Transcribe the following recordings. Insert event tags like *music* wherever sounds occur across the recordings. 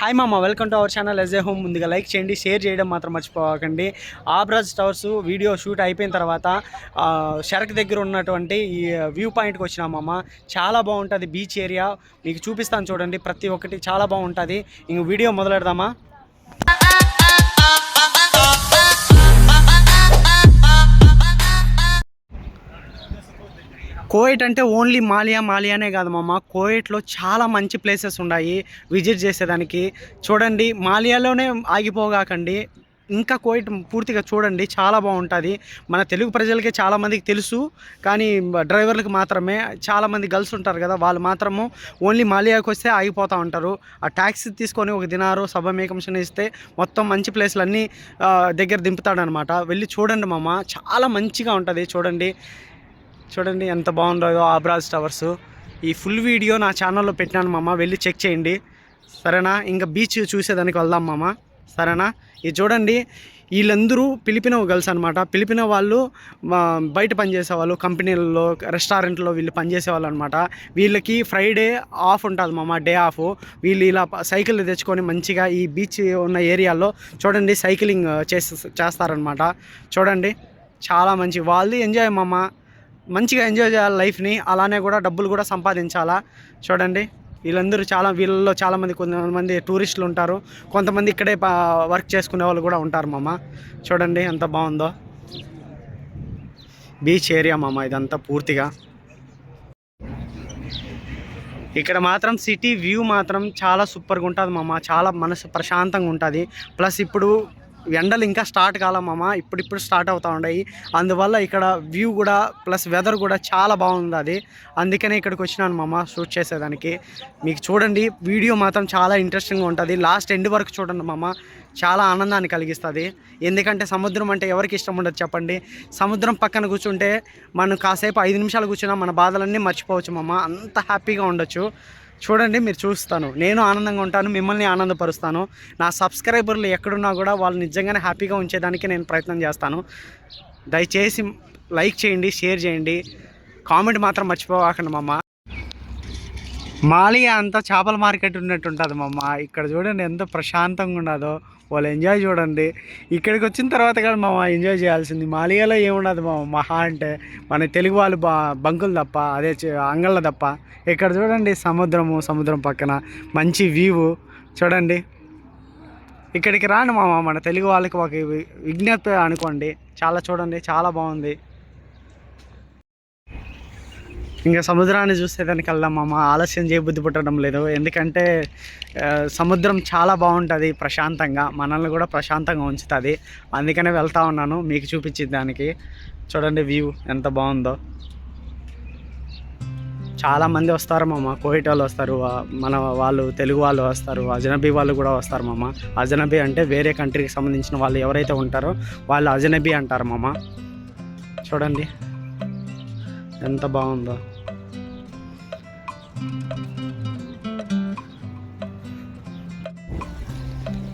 Hi మామ welcome to our channel S home ముందుగా like చేయండి షేర్ చేయడం మాత్రం మర్చిపోకండి. ఆబ్రాజ్ టవర్స్ వీడియో షూట్ అయిపోయిన తర్వాత షరక్ దగ్గర ఉన్నటువంటి ఈ వ్యూ పాయింట్కి వచ్చినామమ్మ చాలా బాగుంటుంది బీచ్ ఏరియా మీకు చూపిస్తాను చూడండి ప్రతి ఒక్కటి చాలా బాగుంటుంది. ఇంక వీడియో మొదలెడదామా? కోయిట్ అంటే ఓన్లీ మాలియా మాలియానే కాదు మామ. కోయిట్లో చాలా మంచి ప్లేసెస్ ఉన్నాయి విజిట్ చేసేదానికి. చూడండి మాలియాలోనే ఆగిపోగాకండి ఇంకా కోయిట్ పూర్తిగా చూడండి చాలా బాగుంటుంది. మన తెలుగు ప్రజలకే చాలామందికి తెలుసు కానీ డ్రైవర్లకు మాత్రమే. చాలామంది గర్ల్స్ ఉంటారు కదా వాళ్ళు మాత్రము ఓన్లీ మాలియాకి వస్తే ఆగిపోతూ ఉంటారు. ఆ ట్యాక్సీ తీసుకొని ఒక దినారు సభ మేకంషన్ ఇస్తే మొత్తం మంచి ప్లేస్లన్నీ దగ్గర దింపుతాడనమాట. వెళ్ళి చూడండి మామ చాలా మంచిగా ఉంటుంది చూడండి. చూడండి ఎంత బాగుందో ఆబ్రాజ్ టవర్స్. ఈ ఫుల్ వీడియో నా ఛానల్లో పెట్టినాను మామ వెళ్ళి చెక్ చేయండి. సరేనా? ఇంకా బీచ్ చూసేదానికి వెళ్దాం మామ. సరేనా? ఇది చూడండి వీళ్ళందరూ పిలిపిన గర్ల్స్ అనమాట పిలిపిన వాళ్ళు బయట పనిచేసే వాళ్ళు కంపెనీలలో రెస్టారెంట్లో వీళ్ళు పనిచేసేవాళ్ళు అనమాట వీళ్ళకి ఫ్రైడే ఆఫ్ ఉంటుంది మామ డే ఆఫ్ వీళ్ళు ఇలా సైకిల్ తెచ్చుకొని మంచిగా ఈ బీచ్ ఉన్న ఏరియాలో చూడండి సైకిలింగ్ చేస్తారనమాట చూడండి చాలా మంచి వాళ్ళది ఎంజాయ్ మామ. మంచిగా ఎంజాయ్ చేయాలి లైఫ్ని అలానే కూడా డబ్బులు కూడా సంపాదించాలా. చూడండి వీళ్ళందరూ చాలా వీళ్ళలో చాలామంది కొంతమంది టూరిస్టులు ఉంటారు. కొంతమంది ఇక్కడే వర్క్ చేసుకునే వాళ్ళు కూడా ఉంటారు మామ. చూడండి ఎంత బాగుందో. బీచ్ ఏరియా మామ ఇదంతా పూర్తిగా. ఇక్కడ మాత్రం సిటీ వ్యూ మాత్రం చాలా సూపర్గా ఉంటుంది మామ. చాలా మనసు ప్రశాంతంగా ఉంటుంది. ప్లస్ ఇప్పుడు ఎండలు ఇంకా స్టార్ట్ కాలమ్మ ఇప్పుడిప్పుడు స్టార్ట్ అవుతూ ఉన్నాయి. అందువల్ల ఇక్కడ వ్యూ కూడా ప్లస్ వెదర్ కూడా చాలా బాగుంది అది. అందుకనే ఇక్కడికి వచ్చినాను మామ షూట్ చేసేదానికి. మీకు చూడండి వీడియో మాత్రం చాలా ఇంట్రెస్టింగ్గా ఉంటుంది. లాస్ట్ ఎండ్ వరకు చూడండి మామ చాలా ఆనందాన్ని కలిగిస్తుంది. ఎందుకంటే సముద్రం అంటే ఎవరికి ఇష్టం ఉండదు చెప్పండి. సముద్రం పక్కన కూర్చుంటే మనం కాసేపు ఐదు నిమిషాలు కూర్చున్నా మన బాధలన్నీ మర్చిపోవచ్చు మామ. అంత హ్యాపీగా ఉండొచ్చు. చూడండి మీరు చూస్తాను. నేను ఆనందంగా ఉంటాను మిమ్మల్ని ఆనందపరుస్తాను. నా సబ్స్క్రైబర్లు ఎక్కడున్నా కూడా వాళ్ళు నిజంగానే హ్యాపీగా ఉంచేదానికి నేను ప్రయత్నం చేస్తాను. దయచేసి లైక్ చేయండి షేర్ చేయండి. కామెంట్ మాత్రం మర్చిపోవాకండి మామ. మాలియా అంతా చేపల మార్కెట్ ఉన్నట్టు ఉంటుంది మామ. ఇక్కడ చూడండి ఎంత ప్రశాంతంగా ఉండదో వాళ్ళు ఎంజాయ్ చూడండి. ఇక్కడికి వచ్చిన తర్వాత కానీ మామ ఎంజాయ్ చేయాల్సింది. మాలియాలో ఏముండదు మామ. మహా అంటే మన తెలుగు వాళ్ళు బా బంకులు తప్ప అదే అంగళ్ళ తప్ప. ఇక్కడ చూడండి సముద్రము సముద్రం పక్కన మంచి వ్యూ చూడండి. ఇక్కడికి రాను మామ. మన తెలుగు వాళ్ళకి ఒక వి- విజ్ఞప్తి అనుకోండి. చాలా చూడండి చాలా బాగుంది. ఇంకా సముద్రాన్ని చూసేదానికి వెళ్దాం మామ ఆలస్యం చేయబుద్ధి పుట్టడం లేదు. ఎందుకంటే సముద్రం చాలా బాగుంటుంది ప్రశాంతంగా. మనల్ని కూడా ప్రశాంతంగా ఉంచుతుంది. అందుకనే వెళ్తా ఉన్నాను మీకు చూపించేదానికి చూడండి వ్యూ ఎంత బాగుందో. చాలామంది వస్తారు మామ. కోయిట్ వాళ్ళు వస్తారు. మన వాళ్ళు తెలుగు వాళ్ళు వస్తారు. అజనబీ వాళ్ళు కూడా వస్తారు మామ. అజనబీ అంటే వేరే కంట్రీకి సంబంధించిన వాళ్ళు ఎవరైతే ఉంటారో వాళ్ళు అజనబీ అంటారు మామ. చూడండి. ఎంత బాగుందో.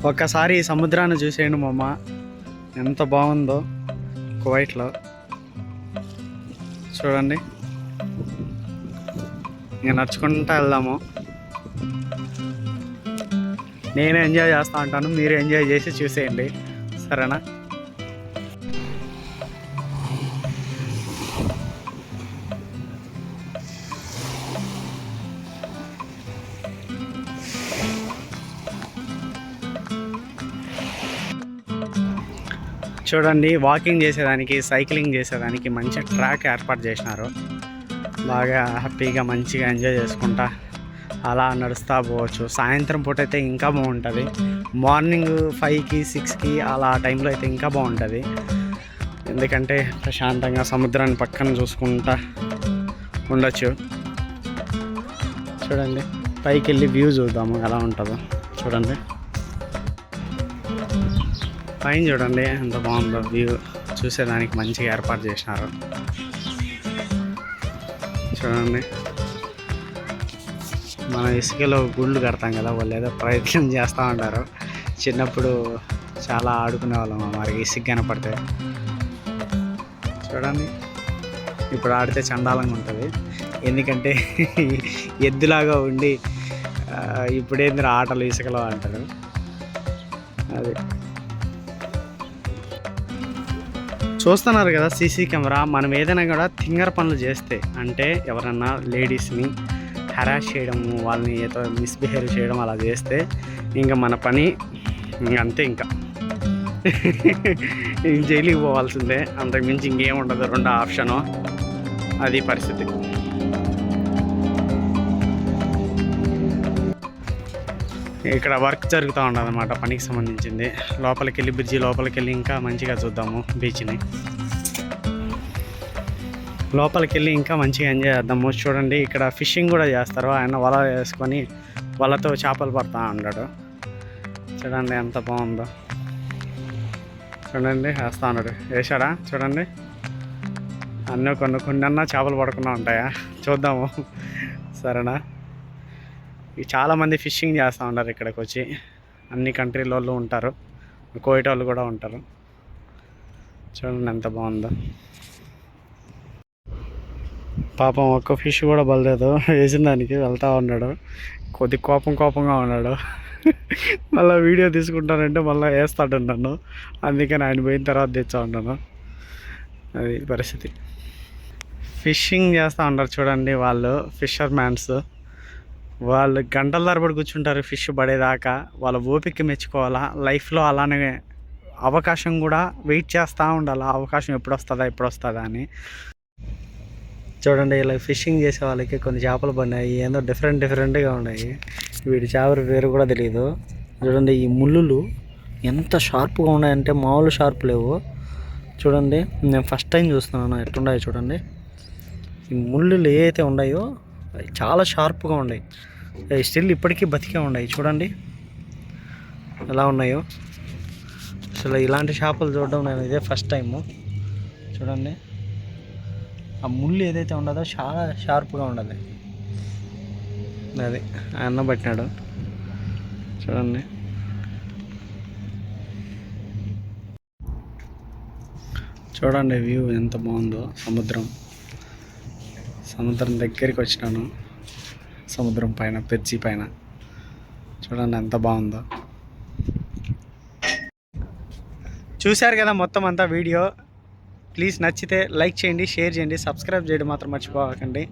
ఒక్కసారి ఈ సముద్రాన్ని చూసేయండి మామ. ఎంత బాగుందో కువైట్లో. చూడండి. ఇంకా నడుచుకుంటా వెళ్దాము. నేను ఎంజాయ్ చేస్తూ ఉంటాను మీరు ఎంజాయ్ చేసి చూసేయండి. సరేనా? చూడండి వాకింగ్ చేసేదానికి సైక్లింగ్ చేసేదానికి మంచి ట్రాక్ ఏర్పాటు చేసినారు. బాగా హ్యాపీగా మంచిగా ఎంజాయ్ చేసుకుంటా అలా నడుస్తూ పోవచ్చు. సాయంత్రం పూట అయితే ఇంకా బాగుంటుంది. మార్నింగ్ ఫైవ్కి సిక్స్కి అలా ఆ టైంలో అయితే ఇంకా బాగుంటుంది. ఎందుకంటే ప్రశాంతంగా సముద్రాన్ని పక్కన చూసుకుంటా ఉండొచ్చు. చూడండి పైకి వెళ్ళి వ్యూ చూద్దాము ఎలా ఉంటుందో. చూడండి. పైన చూడండి ఎంత బాగుందో వ్యూ చూసేదానికి మంచిగా ఏర్పాటు చేసినారు. చూడండి. మన ఇసుకలో గుళ్ళు కడతాం కదా వాళ్ళు ఏదో ప్రయత్నం చేస్తూ ఉంటారు. చిన్నప్పుడు చాలా ఆడుకునే వాళ్ళం మరి ఇసుక కనపడితే. చూడండి. ఇప్పుడు ఆడితే చండాలంగా ఉంటుంది. ఎందుకంటే *laughs* ఎద్దులాగా ఉండి ఇప్పుడేంద్ర ఆటలు ఇసుకలో అంటారు. అది. చూస్తున్నారు కదా సీసీ కెమెరా మనం ఏదైనా కూడా థింగర్ పనులు చేస్తే అంటే ఎవరన్నా లేడీస్ని హరాస్ చేయడము వాళ్ళని ఏదో మిస్బిహేవ్ చేయడం అలా చేస్తే ఇంకా మన పని ఇంక అంతే ఇంకా. జైలుకి పోవాల్సిందే. అంతకుమించి ఇంకేం ఉండదు. రెండో ఆప్షను. అది పరిస్థితి. ఇక్కడ వర్క్ జరుగుతూ ఉండదు అనమాట పనికి సంబంధించింది. లోపలికి వెళ్ళి బ్రిడ్జి లోపలికి వెళ్ళి ఇంకా మంచిగా చూద్దాము బీచ్ని. లోపలికి వెళ్ళి ఇంకా మంచిగా ఎంజాయ్ చేద్దాము. చూడండి ఇక్కడ ఫిషింగ్ కూడా చేస్తారు. ఆయన వల వేసుకొని వలతో చేపలు పడతా ఉన్నాడు. చూడండి ఎంత బాగుందో. చూడండి వేస్తా ఉన్నాడు. వేసాడా చూడండి. అన్నీ కొన్ని కొన్ని అన్నా చేపలు పడకుండా ఉంటాయా? చూద్దాము. సరేనా? చాలామంది ఫిషింగ్ చేస్తూ ఉంటారు ఇక్కడికి వచ్చి అన్ని కంట్రీల వాళ్ళు ఉంటారు. కోయిట వాళ్ళు కూడా ఉంటారు. చూడండి ఎంత బాగుందో. పాపం ఒక్క ఫిష్ కూడా బలలేదు వేసిన దానికి వెళ్తూ ఉన్నాడు. కొద్ది కోపం కోపంగా ఉన్నాడు. మళ్ళీ వీడియో తీసుకుంటానంటే మళ్ళీ వేస్తాడు నన్ను. అందుకని ఆయన పోయిన తర్వాత తెచ్చా ఉన్నాను. అది పరిస్థితి. ఫిషింగ్ చేస్తూ ఉంటారు చూడండి వాళ్ళు ఫిషర్ మ్యాన్స్ వాళ్ళు గంటల తరబడి కూర్చుంటారు ఫిష్ పడేదాకా. వాళ్ళ ఓపిక మెచ్చుకోవాలా? లైఫ్లో అలానే అవకాశం కూడా వెయిట్ చేస్తూ ఉండాలి? అవకాశం ఎప్పుడు వస్తుందా ఎప్పుడు వస్తుందా అని. చూడండి ఇలా ఫిషింగ్ చేసే వాళ్ళకి కొన్ని చేపలు పడినాయి. ఏందో డిఫరెంట్ డిఫరెంట్గా ఉన్నాయి. వీటి చేపల పేరు కూడా తెలియదు చూడండి ఈ ముళ్ళులు ఎంత షార్ప్గా ఉన్నాయంటే మామూలు షార్ప్ లేవు. చూడండి నేను ఫస్ట్ టైం చూస్తున్నాను. ఎట్లున్నాయో చూడండి. ఈ ముళ్ళులు ఏ అయితే ఉన్నాయో చాలా షార్ప్గా ఉన్నాయి. స్టిల్ ఇప్పటికీ బతికే ఉన్నాయి. చూడండి. ఎలా ఉన్నాయో. అసలు ఇలాంటి చేపలు చూడడం నేను ఇదే ఫస్ట్ టైము. చూడండి. ఆ ముళ్ళు ఏదైతే ఉండదో చాలా షార్ప్గా ఉండదు అది అన్న పట్టినాడు. చూడండి. చూడండి వ్యూ ఎంత బాగుందో. సముద్రం. సముద్రం దగ్గరికి వచ్చినాను. సముద్రం పైన పెర్చి పైన. చూడండి ఎంత బాగుందో. చూశారు కదా మొత్తం అంతా వీడియో. ప్లీజ్ నచ్చితే లైక్ చేయండి షేర్ చేయండి సబ్స్క్రైబ్ చేయడం మాత్రం మర్చిపోకండి.